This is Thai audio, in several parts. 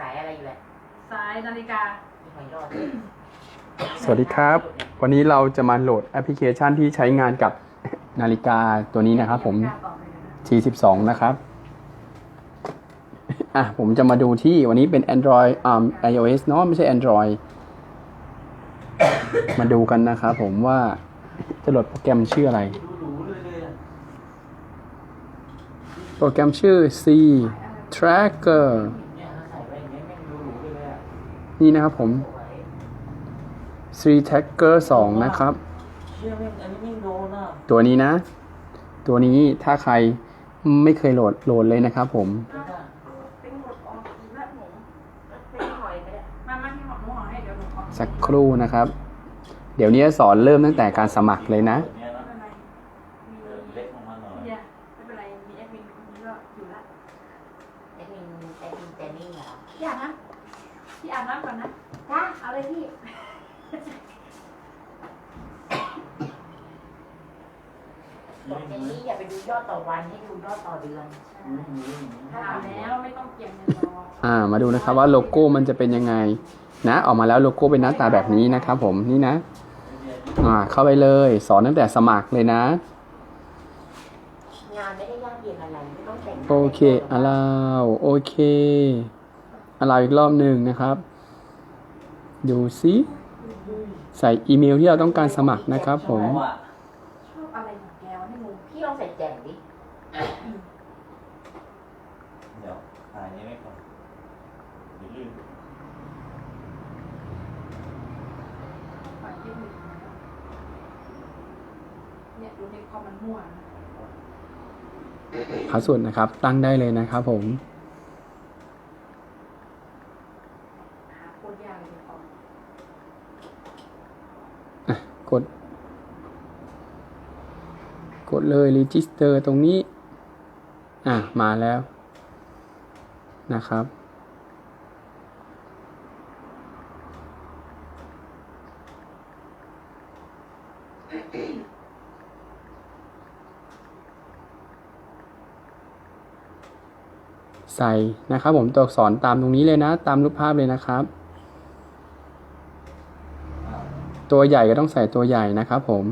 สายอะไรอยู่แหละสายนาฬิกามีหอยรอดสวัสดีครับ วันนี้เราจะมาโหลดแอปพลิเคชันที่ใช้งานกับนาฬิกาตัวนี้นะครับ ผมนาฬิกาต่อไปเลยนะ T12 นะครับ อะผมจะมาดูที่วันนี้เป็น Android อ่า iOS เนาะไม่ใช่ Android มาดูกันนะครับผมว่าจะโหลดโปรแกรมชื่ออะไรดูหรูเลยเลยอะโปรแกรมชื่อ C Tracker นี่นะครับผมสวย C Tracker 2นะครับเชื่อแม่งอันนี้แม่งโดนอะตัวนี้นะ ตัวนี้ถ้าใครไม่เคยโหลดโหลดเลยนะครับผมเป็นหมดออกอีกแล้วหนูไม่หอยไปเนี่ยมามาที่หอหนูหอให้เดี๋ยวหนูขอสักครู่นะครับ เดี๋ยวนี้สอนเริ่มตั้งแต่การสมัครเลยนะแบบเนี้ยไม่นะ เป็นไรมี เออเล็กลงมาหน่อย เดียไม่เป็นไรมีแอดมินคนนี้ก็อยู่ละ แอดมินแอดมินแจนนี่เหรอ พี่อาบน้ำพี่ อาบน้ำก่อนนะจ้าเอาเลยพี่บอกแจนนี่อย่าไปดูยอดต่อวันให้ดูยอดต่อเดือนถ้าอาบแล้วไม่ต้องเปลี่ยนเงินรออ่า มาดูนะครับว่าโลโก้มันจะเป็นยังไง นะ ออกมาแล้วโลโก้เป็นหน้าตาแบบนี้นะครับผมนี่นะ อ่า เข้าไปเลย สอนตั้งแต่สมัครเลยนะ งานไม่ได้ยากเย็นอะไรไม่ต้องแต่งหน้าโอเคอลาวโอเคอลาวอีกรอบหนึ่งนะครับ ดูซิใส่อีเมลที่เราต้องการสมัครนะครับผม ชอบอะไรของแกวะนี่งงพี่ลองใส่แจงดิเดี๋ยวถ่ายนี้ไว้ก่อนเดี๋ยวลืมฝ่ายที่หนึ่งเนี่ยดูในคอมมันมั่วนะ พาสเวิร์ดนะครับ ตั้งได้เลยนะครับผม หาโคตรยากเลยในคอม กด ก ดเลย register ตรงนี้ อะ มาแล้วนะครับ ใส่นะครับผมตัวอักษรตามตรงนี้เลยนะ ตามรูปภาพเลยนะครับ ตัวใหญ่ก็ต้องใส่ตัวใหญ่นะครับผม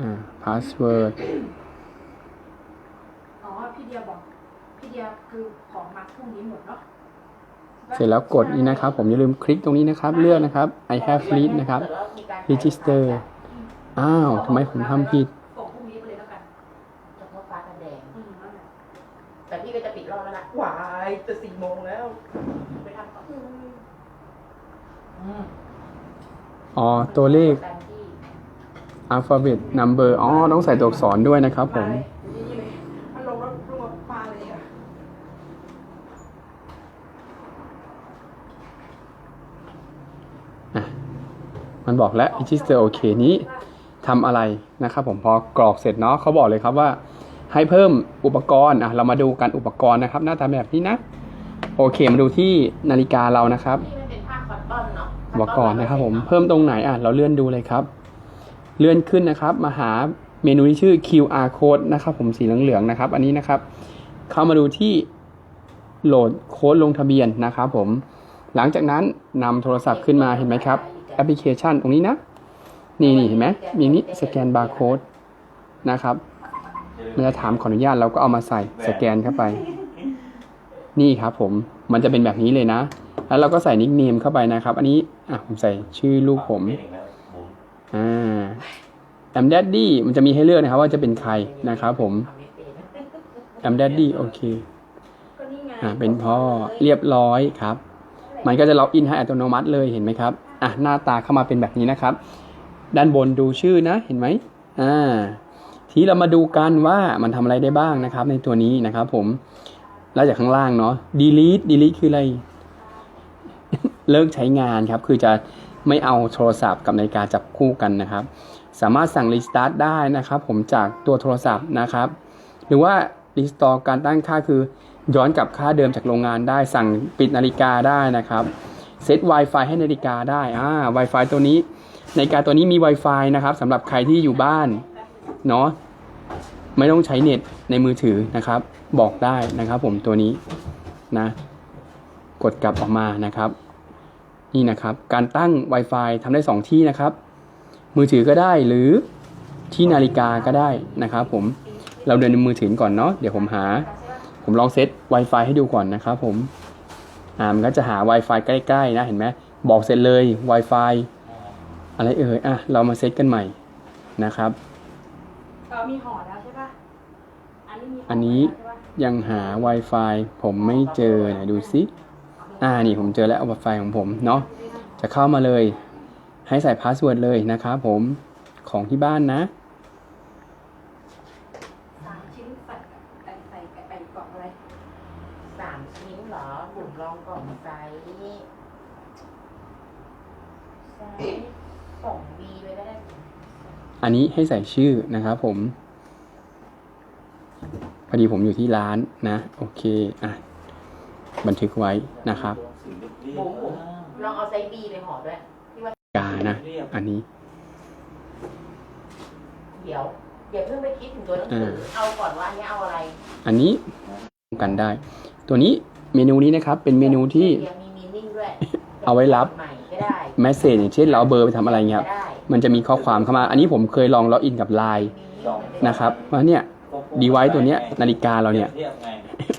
อ่า password อ๋อพี่เดียบอกพี่เดียคือของมาพรุ่งนี้หมดเนาะเสร็จแล้วกดนี้นะครับ ผมอย่าลืมคลิกตรงนี้นะครับ เลือกนะครับ I have read นะครับ register อ้าวทำไมผมทำผิด ส่งพรุ่งนี้ไปเลยแล้วกันเฉพาะฟ้ากับแดง อืมนั่นแหละแต่พี่ก็จะปิดรอบแล้วนะหวายจะสี่โมงแล้ว ไปทำก่อนอืม อ๋อ ตัวเลข ตามที่ alphabet number อ๋อต้องใส่ตัวอักษรด้วยนะครับผมไปนี่เลยมันลงรถลงรถปลาเลยอะมันบอกแล้ว register OK นี้ทำอะไรนะครับผมพอกรอกเสร็จเนาะเขาบอกเลยครับว่า ให้เพิ่มอุปกรณ์อะเรามาดูกันอุปกรณ์นะครับ หน้าตาแบบนี้นะ โอเคมาดูที่นาฬิกาเรานะครับนี่มันเป็นผ้าคอตตอนเนาะอุปกรณ์นะครับผมเพิ่มตรงไหนอะเราเลื่อนดูเลยครับ เลื่อนขึ้นนะครับ มาหาเมนูที่ชื่อ QR code นะครับ ผมสีเหลืองๆนะครับ อันนี้นะครับ เข้ามาดูที่โหลดโค้ดลงทะเบียนนะครับผม หลังจากนั้นนำโทรศัพท์ขึ้นมาเห็นไหมครับ แอปพลิเคชันตรงนี้นะ นี่นี่เห็นไหมมีนี้สแกนบาร์โค้ดนะครับมันจะถามขออนุญาตเราก็เอามาใส่สแกนเข้าไป นี่ครับผมมันจะเป็นแบบนี้เลยนะ แล้วเราก็ใส่นิกเนมเข้าไปนะครับ อันนี้อะผมใส่ชื่อลูกผมเองแล้วบุ๋มอ่า แอม d ดดดี้มันจะมีให้เลือกนะครับ ว่าจะเป็นใครนะครับผมทำไม่เป็นแอม d ดดดี้โอเคก็นี่ไงอ่าเป็นพ่อเรียบร้อยครับ มันก็จะล็อกอินให้อัตโนมัติเลยเห็นไหมครับอะหน้าตาเข้ามาเป็นแบบนี้นะครับ ด้านบนดูชื่อนะเห็นไหมอ่าทีนี้เรามาดูกันว่ามันทำอะไรได้บ้างนะครับ ในตัวนี้นะครับผมแล้วจากข้างล่างเนาะ delete delete คืออะไร เลิกใช้งานครับ คือจะ ไม่เอาโทรศัพท์กับนาฬิกาจับคู่กันนะครับ สามารถสั่ง restart ได้นะครับ ผมจากตัวโทรศัพท์นะครับ หรือว่า restore การตั้งค่าคือ ย้อนกลับค่าเดิมจากโรงงานได้ สั่งปิดนาฬิกาได้นะครับเซต Wi-Fi ให้นาฬิกาได้อ่า Wi-Fi ตัวนี้นาฬิกาตัวนี้มี Wi-Fi นะครับสำหรับใครที่อยู่บ้านเนาะไม่ต้องใช้เน็ตในมือถือนะครับ บอกได้นะครับ ผมตัวนี้นะ กดกลับออกมานะครับ นี่นะครับ การตั้ง Wi-Fi ทำได้ 2 ที่นะครับ มือถือก็ได้หรือที่นาฬิกาก็ได้นะครับผมเราเดินในมือถือก่อนเนาะเดี๋ยวผมหา ผมลองเซต Wi-Fi ให้ดูก่อนนะครับผมอ่ามันก็จะหา Wi-Fi ใกล้ๆนะเห็นไหมบอกเสร็จเลย Wi-Fi อะไรเอ่ยอะเรามาเซตกันใหม่นะครับเรามีห่อแล้วใช่ปะอันนี้มีห่อันนี้แล้วใช่ปะยังหา Wi-Fi ผมไม่เจอไหนดูซิ อ่านี่ผมเจอแล้ว Wi-Fi ของผมเนาะจะเข้ามาเลยให้ใส่พาสเวิร์ดเลยนะครับผมของที่บ้านนะสามชิ้นใส่กับใส่ใส่กับไอ้กล่องอะไรสามชิ้นเหรอบุ๋มลองกล่องไซส์ไซส์สองบีไปได้อันนี้ให้ใส่ชื่อนะครับผมพอดีผมอยู่ที่ร้านนะ โอเค อะ บันทึกไว้นะครับบุ๋มบุ๋มลองเอาไซส์บีไปห่อด้วยที่ว่ากานะ อันนี้ เดี๋ยวอย่าเพิ่งไปคิดถึงตัวหนังสือเอาก่อนว่าอันนี้เอาอะไร อันนี้กันได้ ตัวนี้เมนูนี้นะครับ เป็นเมนูที่ยังมีมีนิ่งด้วยเอาไว้รับใหม่ก็ได้แมสเซจอย่างเช่นเราเอาเบอร์ไปทำอะไรเงี้ยครับก็ได้มันจะมีข้อความเข้ามา อันนี้ผมเคยลองล็อกอินกับ Line นะครับว่าเนี่ย device ตัวเนี้ยนาฬิกาเราเนี่ยทีบไง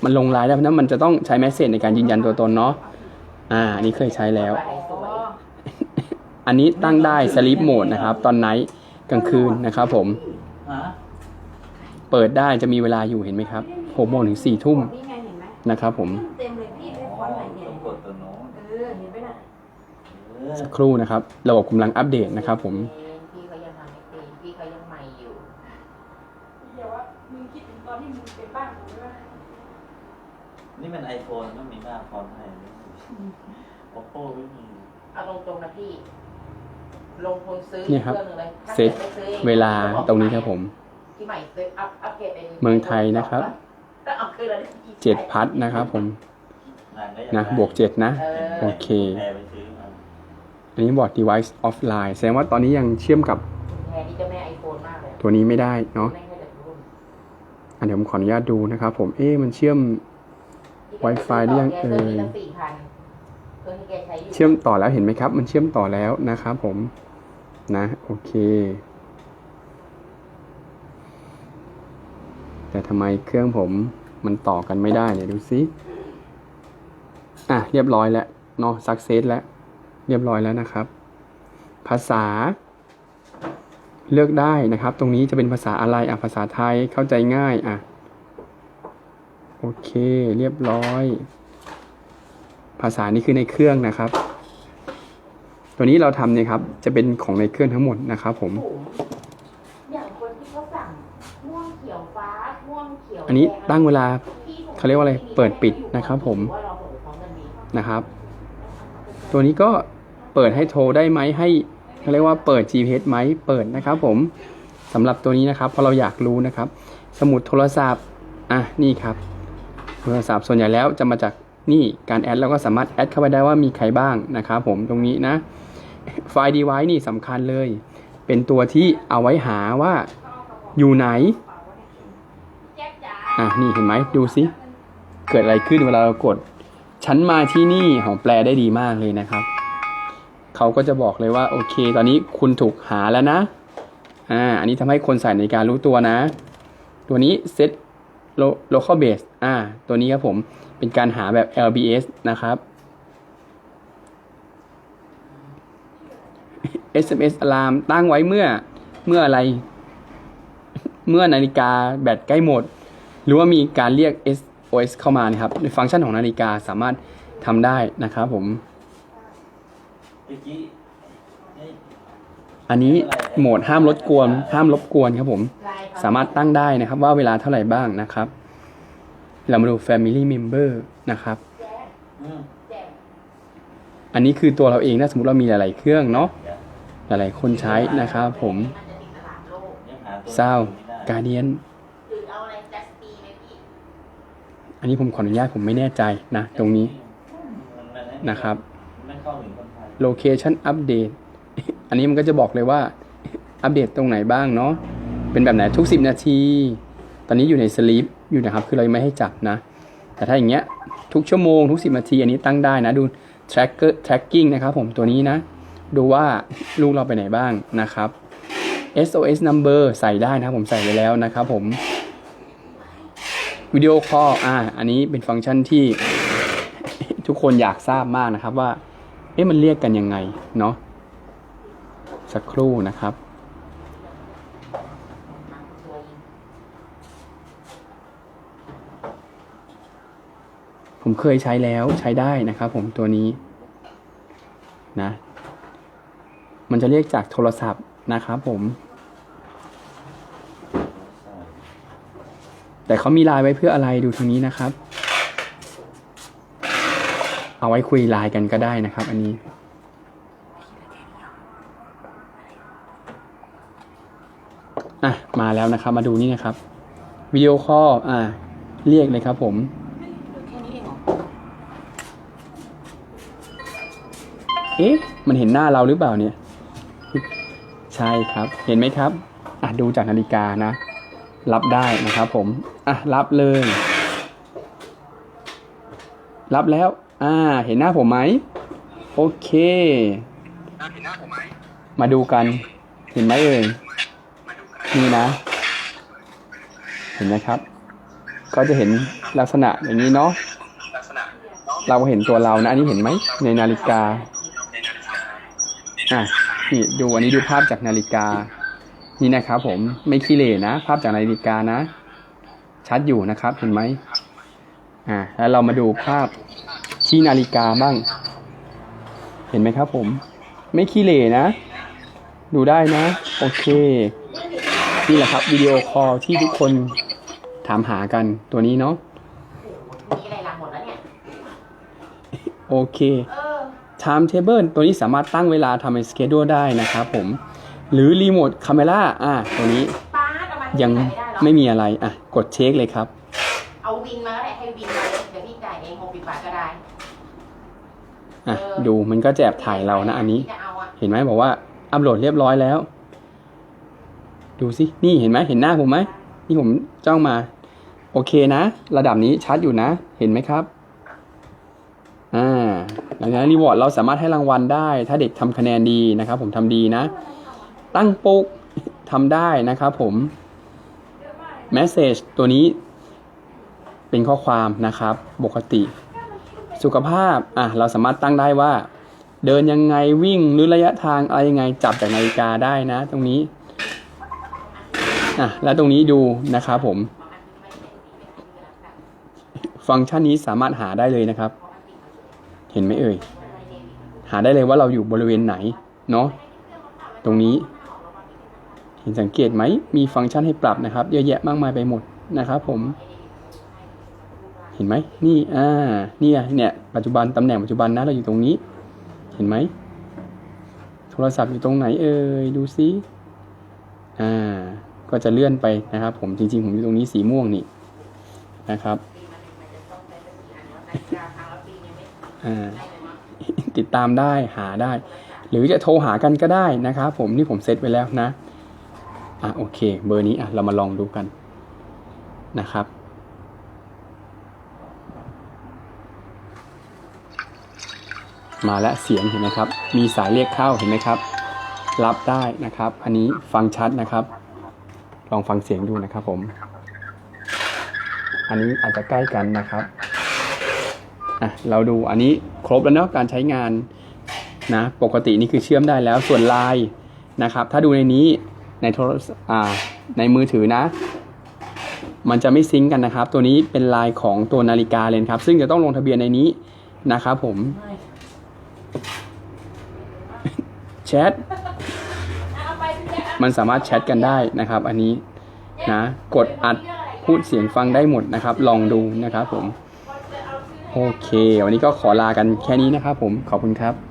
มันลงไลน์ได้เพราะนั้นมันจะต้องใช้แมสเซจในการยืนยันตัวตนเนาะอ่าอันนี้เคยใช้แล้ว อันนี้ตั้งได้ sleep mode นะครับ ตอนไนท์กลางคืนนะครับผม เปิดได้จะมีเวลาอยู่เห็นไหมครับหกโมงถึงสี่ทุ่มนะครับผมเต็มเลยพี่ได้ฟอนต์ไหนเนี่ยต้องกดตัวโน้นเออเห็นไหมน่ะสักครู่นะครับ ระบบกำลังอัปเดตนะครับผม พี่เขายังทำไม่เป็นพี่เขายังใหม่อยู่ เดี๋ยวว่ามึงคิดถึงตอนที่มึงเป็นบ้านกูใช่ไหม นี่มันไอโฟนมันมีหน้าฟอนต์ให้โอปโป้ไม่มีเอาตรงๆนะพี่ ลงทุนซื้อเนี่ยครับเครื่องหนึงเลยถ้าเซ็ตกิดไม่ซื้อองเวลาตรงนี้ครับผม ที่ใหม่ซื้ออัพอัพเกรดเป็นเมืองไทยนะครับแล้วเอาคืนแล้วที่เจ็ดพัทนะครับผมนางก็อยานะได้บวกเจ็ดนะ เออโอเคแอร์ไปซื้อมาอันนี้บอก device offline แสดงว่าตอนนี้ยังเชื่อมกับแทนที่เจะแม่ไอโฟนมากเลยตัวนี้ไม่ได้เนาะ แม่งก็จะรุ่น อันเดี๋ยวผมขออนุญาตดูนะครับผม เอ๊ะมันเชื่อม Wi-Fi หรือยังเอ่ยแกซื้อสี่พันเครื่องที่แกใช้อยู่เชื่อมต่อแล้วเห็นไหมครับ มันเชื่อมต่อแล้วนะครับผมนะโอเค แต่ทำไมเครื่องผมมันต่อกันไม่ได้เนี่ยดูซิอะเรียบร้อยแล้วเนาะสักเซสแล้ว เรียบร้อยแล้วนะครับ ภาษา เลือกได้นะครับ ตรงนี้จะเป็นภาษาอะไรอะภาษาไทยเข้าใจง่ายอะโอ เค เรียบร้อย ภาษานี้คือในเครื่องนะครับ ตัวนี้เราทำเนี่ยครับ จะเป็นของในเครื่องทั้งหมดนะครับ ผมผมอย่างคนที่เขาสั่งม่วงเขียวฟ้าม่วงเขียวอันนี้แดงตั้งเวลาพี่ผมเขาเรียกว่าอะไร เปิดปิดนะครับผมว่าเราเปิดพร้อมกันดีนะครับ ตัวนี้ก็เปิดให้โทรได้ไหมให้เขาเรียกว่าเปิด GPS ไหมเปิดนะครับผมสำหรับตัวนี้นะครับเพราะเราอยากรู้นะครับ สมุดโทรศัพท์ อะ นี่ครับ โทรศัพท์ส่วนใหญ่แล้วจะมาจากนี่การแอดเราก็สามารถแอดเข้าไปได้ว่ามีใครบ้างนะครับผมตรงนี้นะไฟล์ device นี่สำคัญเลย เป็นตัวที่เอาไว้หาว่าอยู่ไหนอะนี่เห็นไหมดูสิเกิดอะไรขึ้นเวลาเรากด ฉันมาที่นี่ของแปลได้ดีมากเลยนะครับ เขาก็จะบอกเลยว่า โอเค ตอนนี้คุณถูกหาแล้วนะอ่าอันนี้ทำให้คนใส่ในการรู้ตัวนะ ตัวนี้ set local base อ่า ตัวนี้ครับผม เป็นการหาแบบ LBS นะครับ SMS alarm ตั้งไว้เมื่อ เมื่ออะไร เมื่อนาฬิกาแบตใกล้หมด หรือว่ามีการเรียก SOS เข้ามานะครับ ในฟังก์ชันของนาฬิกาสามารถทำได้นะครับผมเมื่อกี้เอ้ยอันนี้โหมดห้ามรบกวน ห้ามรบกวนครับผมลายเข สามารถตั้งได้นะครับว่าเวลาเท่าไหร่บ้างนะครับ เรามาดู Family Member นะครับ อันนี้คือตัวเราเองนะสมมติเรามีหลาย ๆ เครื่องเนาะหลาย ๆ คนใช้นะครับผมมันจะติดตลาวเศร้าการเดียนอันนี้ผมขออนุญาตผมไม่แน่ใจนะ ตรงนี้นะครับไม่เข้าถึงคนไทย Location Update อันนี้มันก็จะบอกเลยว่า อัปเดตตรงไหนบ้างเนาะ เป็นแบบไหนทุก 10 นาที ตอนนี้อยู่ในสลีปอยู่นะครับ คือเรายังไม่ให้จับนะ แต่ถ้าอย่างเงี้ยทุกชั่วโมงทุก 10 นาที อันนี้ตั้งได้นะ ดู tracker tracking นะครับผมตัวนี้นะ ดูว่าลูกเราไปไหนบ้างนะครับ SOS number ใส่ได้นะครับผมใส่ไว้แล้วนะครับผมวิดีโอคอลอ่าอันนี้เป็นฟังก์ชันที่ทุกคนอยากทราบมากนะครับว่า เอ๊ะมันเรียกกันยังไง เนาะสักครู่นะครับ ผมเคยใช้แล้วใช้ได้นะครับผมตัวนี้นะมันจะเรียกจากโทรศัพท์นะครับผม แต่เขามีไลน์ไว้เพื่ออะไรดูทางนี้นะครับ เอาไว้คุยไลน์กันก็ได้นะครับ อันนี้ อะ มาแล้วนะครับ มาดูนี่นะครับวิดีโอคอลอะ เรียกเลยครับผม แค่นี้เองเหรอ เอ๊ะ มันเห็นหน้าเราหรือเปล่าเนี่ย ใช่ครับ เห็นไหมครับ อะดูจากนาฬิกานะ รับได้นะครับผม อะรับเลย รับแล้ว อ่า เห็นหน้าผมไหม โอเค มาดูกัน เห็นไหมเอ่ย นี่นะ เห็นไหมครับ ก็จะเห็นลักษณะอย่างนี้เนาะเราเห็นตัวเรานะ อันนี้เห็นไหมในนาฬิกา อะนี่ดูอันนี้ดูภาพจากนาฬิกา นี่นะครับผมไม่ขี้เหร่นะ ภาพจากนาฬิกานะ ชัดอยู่นะครับเห็นไหมอ่าแล้วเรามาดูภาพที่นาฬิกาบ้าง เห็นไหมครับผม ไม่ขี้เหร่นะ ดูได้นะ โอเค นี่แหละครับวิดีโอคอลที่ทุกคนถามหากันตัวนี้เนาะมีอะไรหลังหมดแล้วเนี่ยโอเค เออ Timetable ตัวนี้สามารถตั้งเวลาทำเป็น schedule ได้นะครับผม หรือ Remote Camera อะตัวนี้ป้าดเอามาให้ยังพี่จ่าไม่ได้หรอไม่มีอะไร อะ กดเช็คเลยครับ เอาวินมาก็ได้ให้วินมาเลยเดี๋ยวพี่จ่ายเองหกสิบบาทก็ได้ อะ ดูมันก็จะแอบถ่ายเรานะ อันนี้จะเอาอะเห็นไหมบอกว่าอัปโหลดเรียบร้อยแล้ว ดูสิ นี่เห็นไหมเห็นหน้าผมไหมนี่ผมจ้องมา โอเคนะ ระดับนี้ชัดอยู่นะ เห็นไหมครับอ่าหลังจาก นั้นรีวอร์ดเราสามารถให้รางวัลได้ ถ้าเด็กทำคะแนนดีนะครับผมทำดีนะ ตั้งปุ๊กทำได้นะครับผม Message ตัวนี้เป็นข้อความนะครับปกติ สุขภาพอะเราสามารถตั้งได้ว่า เดินยังไงวิ่งหรือระยะทางอะไรยังไงจับจากนาฬิกาได้นะ ตรงนี้อะแล้วตรงนี้ดูนะครับผม ฟังก์ชันนี้สามารถหาได้เลยนะครับ เห็นไหมเอ่ย หาได้เลยว่าเราอยู่บริเวณไหน เนาะ ตรงนี้ เห็นสังเกตไหม มีฟังก์ชันให้ปรับนะครับ เยอะแยะมากมายไปหมดนะครับผม เห็นไหม นี่ อ่า เนี่ย เนี่ย ปัจจุบัน ตำแหน่งปัจจุบันนะ เราอยู่ตรงนี้ เห็นไหม โทรศัพท์อยู่ตรงไหนเอ่ย ดูซิ อ่า ก็จะเลื่อนไปนะครับ ผม จริง ๆ ผมอยู่ตรงนี้สีม่วงนี่นะครับ อ่า ติดตามได้หาได้ หรือจะโทรหากันก็ได้นะครับผมนี่ผมเซตไว้แล้วนะอะโอเค เบอร์นี้อะเรามาลองดูกันนะครับมาแล้วเสียงเห็นไหมครับ มีสายเรียกเข้าเห็นไหมครับ รับได้นะครับ อันนี้ฟังชัดนะครับ ลองฟังเสียงดูนะครับผม อันนี้อาจจะใกล้กันนะครับ อะเราดูอันนี้ครบแล้วเนาะการใช้งานนะปกตินี่คือเชื่อมได้แล้วส่วนไลน์นะครับ ถ้าดูในนี้ในโทรศอ่าในมือถือนะ มันจะไม่ซิงก์กันนะครับ ตัวนี้เป็นไลน์ของตัวนาฬิกาเลยนะครับ ซึ่งจะต้องลงทะเบียนในนี้นะครับผมแชทมันสามารถแชทกันได้นะครับ อันนี้นะกดอัดพูดเสียงฟังได้หมดนะครับ ลองดูนะครับผม โอเค วันนี้ก็ขอลากันแค่นี้นะครับผมขอบคุณครับ